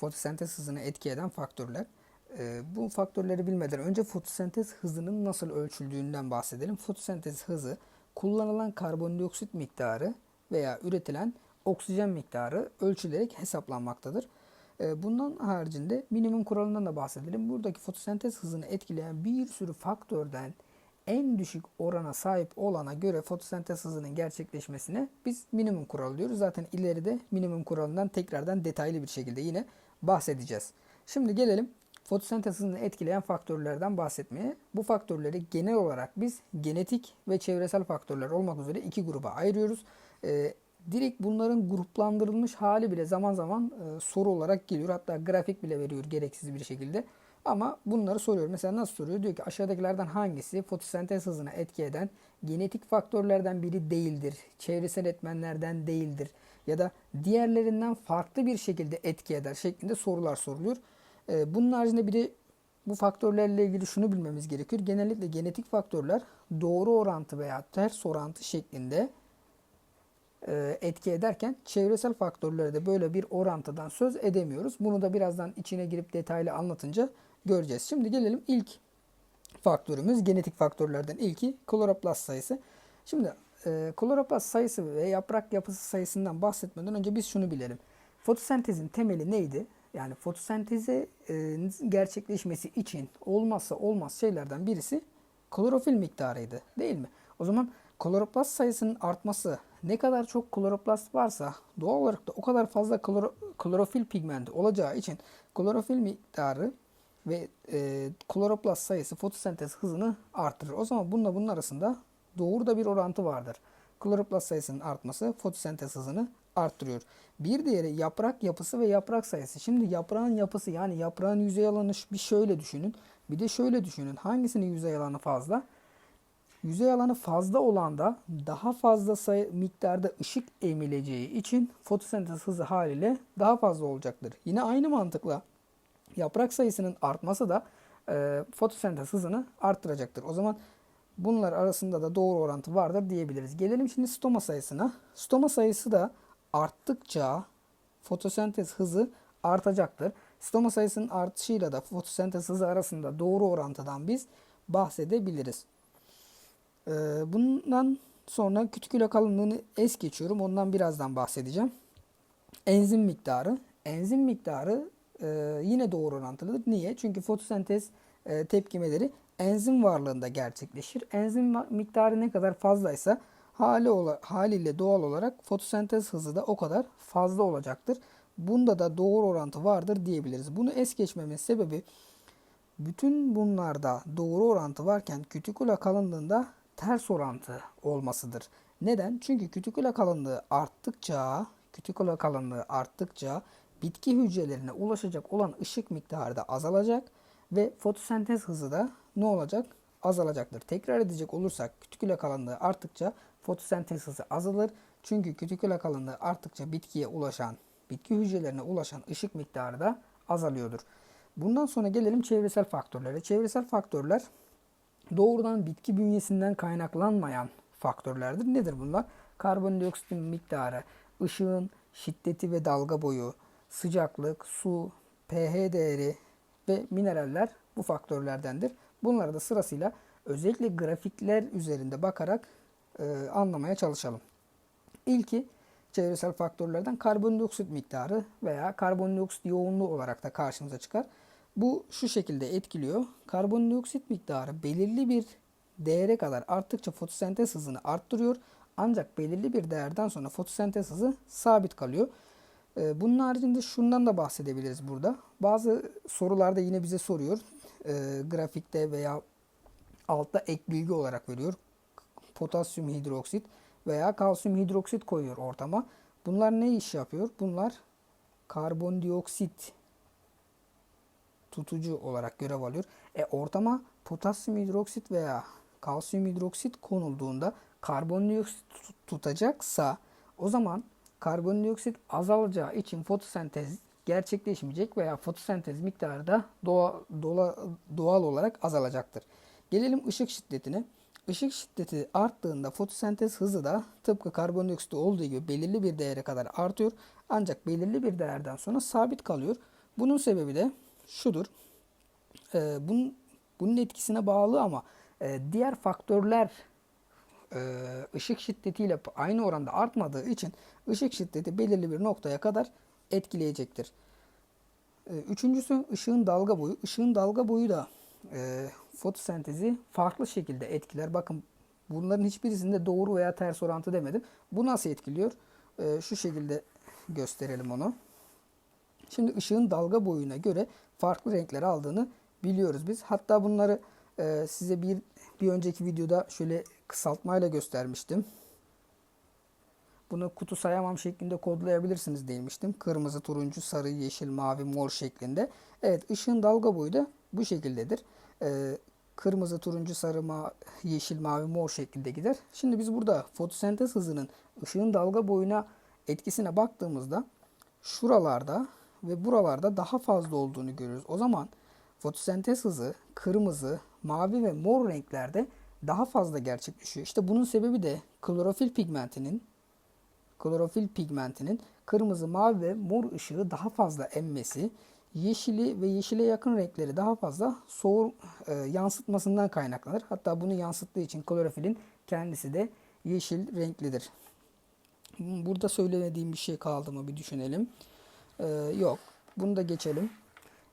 fotosentez hızını etki eden faktörler. Ee, bu faktörleri bilmeden önce fotosentez hızının nasıl ölçüldüğünden bahsedelim. Fotosentez hızı kullanılan karbondioksit miktarı veya üretilen oksijen miktarı ölçülerek hesaplanmaktadır. Ee, Bundan haricinde minimum kuralından da bahsedelim. Buradaki fotosentez hızını etkileyen bir sürü faktörden en düşük orana sahip olana göre fotosentez hızının gerçekleşmesine biz minimum kuralı diyoruz. Zaten ileride minimum kuralından tekrardan detaylı bir şekilde yine bahsedeceğiz. Şimdi gelelim fotosentez etkileyen faktörlerden bahsetmeye. Bu faktörleri genel olarak biz genetik ve çevresel faktörler olmak üzere iki gruba ayırıyoruz. Ee, direkt bunların gruplandırılmış hali bile zaman zaman e, soru olarak geliyor. Hatta grafik bile veriyor gereksiz bir şekilde. Ama bunları soruyor. Mesela nasıl soruyor? Diyor ki aşağıdakilerden hangisi fotosentez hızına etki eden genetik faktörlerden biri değildir, çevresel etmenlerden değildir ya da diğerlerinden farklı bir şekilde etki eder şeklinde sorular soruluyor. Ee, Bunun haricinde bir de bu faktörlerle ilgili şunu bilmemiz gerekiyor. Genellikle genetik faktörler doğru orantı veya ters orantı şeklinde e, etki ederken çevresel faktörlere de böyle bir orantıdan söz edemiyoruz. Bunu da birazdan içine girip detaylı anlatınca göreceğiz. Şimdi gelelim ilk faktörümüz genetik faktörlerden ilki kloroplast sayısı. Şimdi e, kloroplast sayısı ve yaprak yapısı sayısından bahsetmeden önce biz şunu bilelim. Fotosentezin temeli neydi? Yani fotosenteze e, gerçekleşmesi için olmazsa olmaz şeylerden birisi klorofil miktarıydı değil mi? O zaman kloroplast sayısının artması ne kadar çok kloroplast varsa doğal olarak da o kadar fazla kloro- klorofil pigmenti olacağı için klorofil miktarı ve e, kloroplast sayısı fotosentez hızını artırır. O zaman bununla bunun arasında doğru bir orantı vardır. Kloroplast sayısının artması fotosentez hızını arttırıyor. Bir diğeri yaprak yapısı ve yaprak sayısı. Şimdi yaprağın yapısı yani yaprağın yüzey alanı bir şöyle düşünün. Bir de şöyle düşünün. Hangisinin yüzey alanı fazla? Yüzey alanı fazla olan da daha fazla sayı miktarda ışık emileceği için fotosentez hızı haliyle daha fazla olacaktır. Yine aynı mantıkla yaprak sayısının artması da e, fotosentez hızını arttıracaktır. O zaman bunlar arasında da doğru orantı vardır diyebiliriz. Gelelim şimdi stoma sayısına. Stoma sayısı da arttıkça fotosentez hızı artacaktır. Stoma sayısının artışıyla da fotosentez hızı arasında doğru orantıdan biz bahsedebiliriz. Ee, bundan sonra kütüküle kalınlığını es geçiyorum. Ondan birazdan bahsedeceğim. Enzim miktarı. Enzim miktarı e, yine doğru orantılıdır. Niye? Çünkü fotosentez e, tepkimeleri enzim varlığında gerçekleşir. Enzim miktarı ne kadar fazlaysa hali ola, haliyle doğal olarak fotosentez hızı da o kadar fazla olacaktır. Bunda da doğru orantı vardır diyebiliriz. Bunu es geçmemin sebebi bütün bunlarda doğru orantı varken kütükula kalınlığında ters orantı olmasıdır. Neden? Çünkü kütükula kalınlığı arttıkça, kütükula kalınlığı arttıkça bitki hücrelerine ulaşacak olan ışık miktarı da azalacak ve fotosentez hızı da ne olacak? Azalacaktır. Tekrar edecek olursak kütükula kalınlığı arttıkça fotosentez hızı azalır. Çünkü kütükula kalınlığı arttıkça bitkiye ulaşan, bitki hücrelerine ulaşan ışık miktarı da azalıyordur. Bundan sonra gelelim çevresel faktörlere. Çevresel faktörler doğrudan bitki bünyesinden kaynaklanmayan faktörlerdir. Nedir bunlar? Karbondioksitin miktarı, ışığın şiddeti ve dalga boyu, sıcaklık, su, pH değeri ve mineraller bu faktörlerdendir. Bunları da sırasıyla özellikle grafikler üzerinde bakarak e, anlamaya çalışalım. İlki çevresel faktörlerden karbondioksit miktarı veya karbondioksit yoğunluğu olarak da karşımıza çıkar. Bu şu şekilde etkiliyor. Karbondioksit miktarı belirli bir değere kadar arttıkça fotosentez hızını arttırıyor. Ancak belirli bir değerden sonra fotosentez hızı sabit kalıyor. Ee, Bunun haricinde şundan da bahsedebiliriz burada. Bazı sorularda yine bize soruyor. Ee, grafikte veya altta ek bilgi olarak veriyor. Potasyum hidroksit veya kalsiyum hidroksit koyuyor ortama. Bunlar ne iş yapıyor? Bunlar karbondioksit tutucu olarak görev alıyor. E ortama potasyum hidroksit veya kalsiyum hidroksit konulduğunda karbondioksit tut- tutacaksa o zaman karbondioksit azalacağı için fotosentez gerçekleşmeyecek veya fotosentez miktarı da doğa, dola- doğal olarak azalacaktır. Gelelim ışık şiddetine. Işık şiddeti arttığında fotosentez hızı da tıpkı karbondioksit olduğu gibi belirli bir değere kadar artıyor. Ancak belirli bir değerden sonra sabit kalıyor. Bunun sebebi de şudur. Ee, bunun, bunun etkisine bağlı ama e, diğer faktörler e, ışık şiddetiyle aynı oranda artmadığı için ışık şiddeti belirli bir noktaya kadar etkileyecektir. E, üçüncüsü ışığın dalga boyu. Işığın dalga boyu da e, fotosentezi farklı şekilde etkiler. Bakın bunların hiçbirisinde doğru veya ters orantı demedim. Bu nasıl etkiliyor? E, şu şekilde gösterelim onu. Şimdi ışığın dalga boyuna göre farklı renkler aldığını biliyoruz biz. Hatta bunları e, size bir bir önceki videoda şöyle kısaltmayla göstermiştim. Bunu kutu sayamam şeklinde kodlayabilirsiniz demiştim. Kırmızı, turuncu, sarı, yeşil, mavi, mor şeklinde. Evet ışığın dalga boyu da bu şekildedir. Ee, kırmızı, turuncu, sarı, ma yeşil, mavi, mor şeklinde gider. Şimdi biz burada fotosentez hızının ışığın dalga boyuna etkisine baktığımızda şuralarda ve buralarda daha fazla olduğunu görüyoruz. O zaman fotosentez hızı kırmızı, mavi ve mor renklerde daha fazla gerçekleşiyor. İşte bunun sebebi de klorofil pigmentinin klorofil pigmentinin kırmızı, mavi ve mor ışığı daha fazla emmesi, yeşili ve yeşile yakın renkleri daha fazla soğur e, yansıtmasından kaynaklanır. Hatta bunu yansıttığı için klorofilin kendisi de yeşil renklidir. Burada söylemediğim bir şey kaldı mı bir düşünelim. Ee, yok. Bunu da geçelim.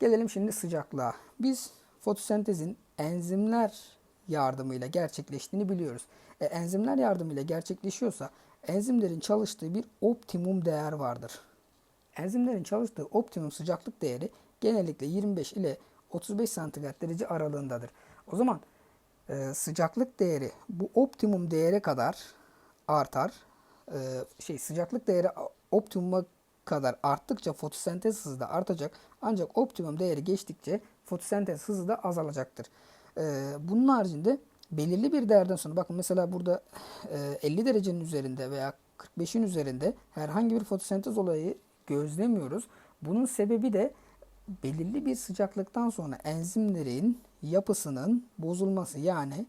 Gelelim şimdi sıcaklığa. Biz fotosentezin enzimler yardımıyla gerçekleştiğini biliyoruz. E, enzimler yardımıyla gerçekleşiyorsa enzimlerin çalıştığı bir optimum değer vardır. Enzimlerin çalıştığı optimum sıcaklık değeri genellikle 25 ile 35 santigrat derece aralığındadır. O zaman e, sıcaklık değeri bu optimum değere kadar artar. E, şey sıcaklık değeri optimuma kadar arttıkça fotosentez hızı da artacak. Ancak optimum değeri geçtikçe fotosentez hızı da azalacaktır. Ee, bunun haricinde belirli bir değerden sonra bakın mesela burada 50 e, derecenin üzerinde veya 45'in üzerinde herhangi bir fotosentez olayı gözlemiyoruz. Bunun sebebi de belirli bir sıcaklıktan sonra enzimlerin yapısının bozulması yani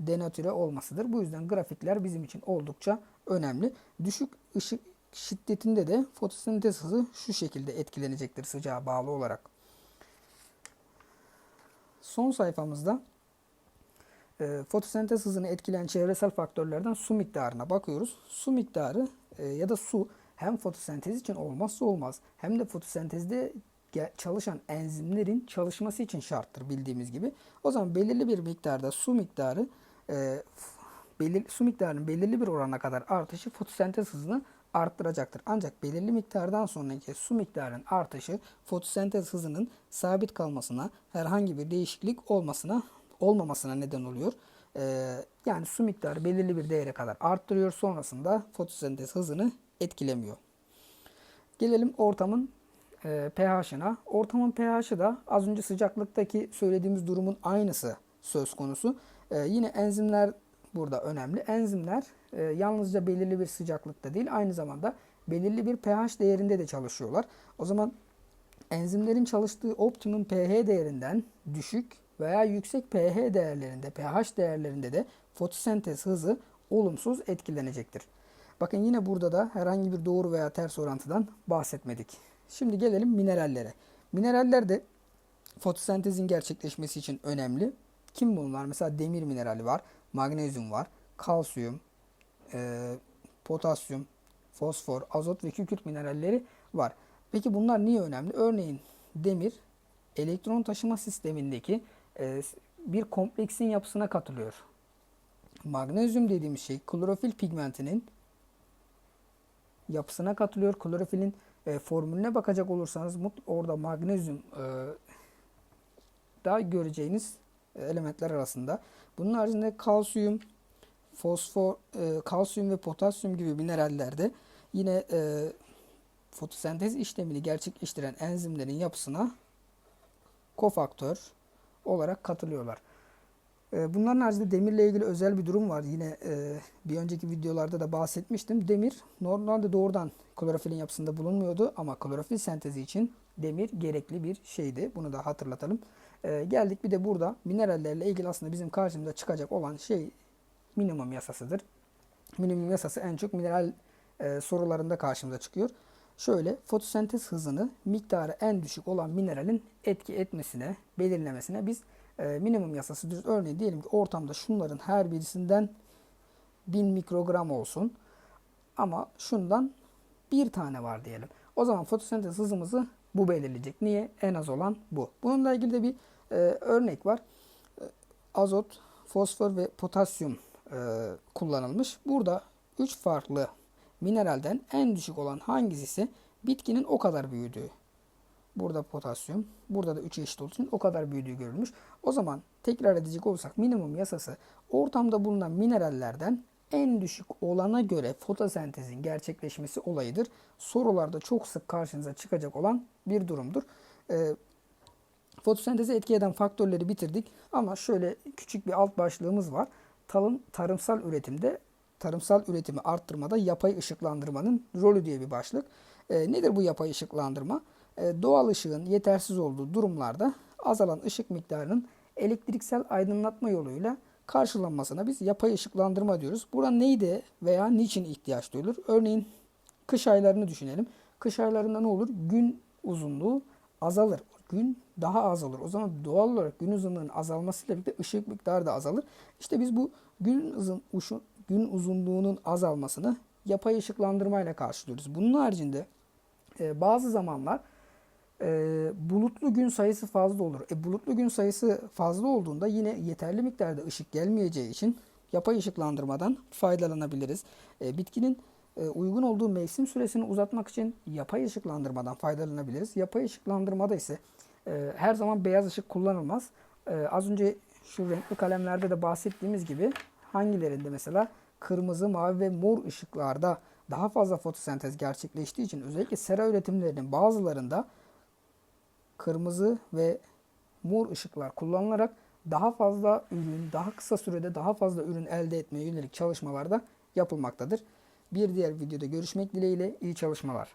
denatüre olmasıdır. Bu yüzden grafikler bizim için oldukça önemli. Düşük ışık şiddetinde de fotosentez hızı şu şekilde etkilenecektir sıcağa bağlı olarak. Son sayfamızda e, fotosentez hızını etkileyen çevresel faktörlerden su miktarına bakıyoruz. Su miktarı e, ya da su hem fotosentez için olmazsa olmaz hem de fotosentezde çalışan enzimlerin çalışması için şarttır bildiğimiz gibi. O zaman belirli bir miktarda su miktarı e, su miktarının belirli bir orana kadar artışı fotosentez hızını arttıracaktır. Ancak belirli miktardan sonraki su miktarının artışı fotosentez hızının sabit kalmasına, herhangi bir değişiklik olmasına olmamasına neden oluyor. Ee, yani su miktarı belirli bir değere kadar arttırıyor. Sonrasında fotosentez hızını etkilemiyor. Gelelim ortamın e, pH'ına. Ortamın pH'i da az önce sıcaklıktaki söylediğimiz durumun aynısı söz konusu. E, yine enzimler burada önemli. Enzimler e, yalnızca belirli bir sıcaklıkta değil aynı zamanda belirli bir pH değerinde de çalışıyorlar. O zaman enzimlerin çalıştığı optimum pH değerinden düşük veya yüksek pH değerlerinde, pH değerlerinde de fotosentez hızı olumsuz etkilenecektir. Bakın yine burada da herhangi bir doğru veya ters orantıdan bahsetmedik. Şimdi gelelim minerallere. Mineraller de fotosentezin gerçekleşmesi için önemli. Kim bunlar? Mesela demir minerali var, magnezyum var, kalsiyum, e, potasyum, fosfor, azot ve kükürt mineralleri var. Peki bunlar niye önemli? Örneğin demir elektron taşıma sistemindeki e, bir kompleksin yapısına katılıyor. Magnezyum dediğimiz şey klorofil pigmentinin yapısına katılıyor. Klorofilin e, formülüne bakacak olursanız orada magnezyum e, da göreceğiniz elementler arasında. Bunun haricinde kalsiyum, fosfor, e, kalsiyum ve potasyum gibi minerallerde yine e, fotosentez işlemini gerçekleştiren enzimlerin yapısına kofaktör olarak katılıyorlar. E, bunların haricinde demirle ilgili özel bir durum var. Yine e, bir önceki videolarda da bahsetmiştim. Demir normalde doğrudan klorofilin yapısında bulunmuyordu ama klorofil sentezi için demir gerekli bir şeydi. Bunu da hatırlatalım. E, geldik bir de burada minerallerle ilgili aslında bizim karşımıza çıkacak olan şey minimum yasasıdır. Minimum yasası en çok mineral e, sorularında karşımıza çıkıyor. Şöyle fotosentez hızını miktarı en düşük olan mineralin etki etmesine, belirlemesine biz e, minimum yasası diyoruz. Örneğin diyelim ki ortamda şunların her birisinden 1000 mikrogram olsun. Ama şundan bir tane var diyelim. O zaman fotosentez hızımızı bu belirleyecek. Niye? En az olan bu. Bununla ilgili de bir e, örnek var. E, azot, fosfor ve potasyum e, kullanılmış. Burada 3 farklı mineralden en düşük olan hangisi ise bitkinin o kadar büyüdüğü. Burada potasyum, burada da 3 eşit olduğu için o kadar büyüdüğü görülmüş. O zaman tekrar edecek olursak minimum yasası ortamda bulunan minerallerden en düşük olana göre fotosentezin gerçekleşmesi olayıdır. Sorularda çok sık karşınıza çıkacak olan bir durumdur. Ee, fotosenteze etki eden faktörleri bitirdik ama şöyle küçük bir alt başlığımız var. Tarım, tarımsal üretimde tarımsal üretimi arttırmada yapay ışıklandırmanın rolü diye bir başlık. Ee, nedir bu yapay ışıklandırma? Ee, doğal ışığın yetersiz olduğu durumlarda azalan ışık miktarının elektriksel aydınlatma yoluyla karşılanmasına biz yapay ışıklandırma diyoruz. Burada neyde veya niçin ihtiyaç duyulur? Örneğin kış aylarını düşünelim. Kış aylarında ne olur? Gün uzunluğu azalır. Gün daha azalır. O zaman doğal olarak gün uzunluğunun azalmasıyla birlikte ışık miktarı da azalır. İşte biz bu gün uzun gün uzunluğunun azalmasını yapay ışıklandırmayla karşılıyoruz. Bunun haricinde e, bazı zamanlar e, bulutlu gün sayısı fazla olur. E, bulutlu gün sayısı fazla olduğunda yine yeterli miktarda ışık gelmeyeceği için yapay ışıklandırmadan faydalanabiliriz. E, bitkinin e, uygun olduğu mevsim süresini uzatmak için yapay ışıklandırmadan faydalanabiliriz. Yapay ışıklandırmada ise e, her zaman beyaz ışık kullanılmaz. E, az önce şu renkli kalemlerde de bahsettiğimiz gibi hangilerinde mesela kırmızı, mavi ve mor ışıklarda daha fazla fotosentez gerçekleştiği için özellikle sera üretimlerinin bazılarında kırmızı ve mor ışıklar kullanılarak daha fazla ürün, daha kısa sürede daha fazla ürün elde etmeye yönelik çalışmalarda yapılmaktadır. Bir diğer videoda görüşmek dileğiyle iyi çalışmalar.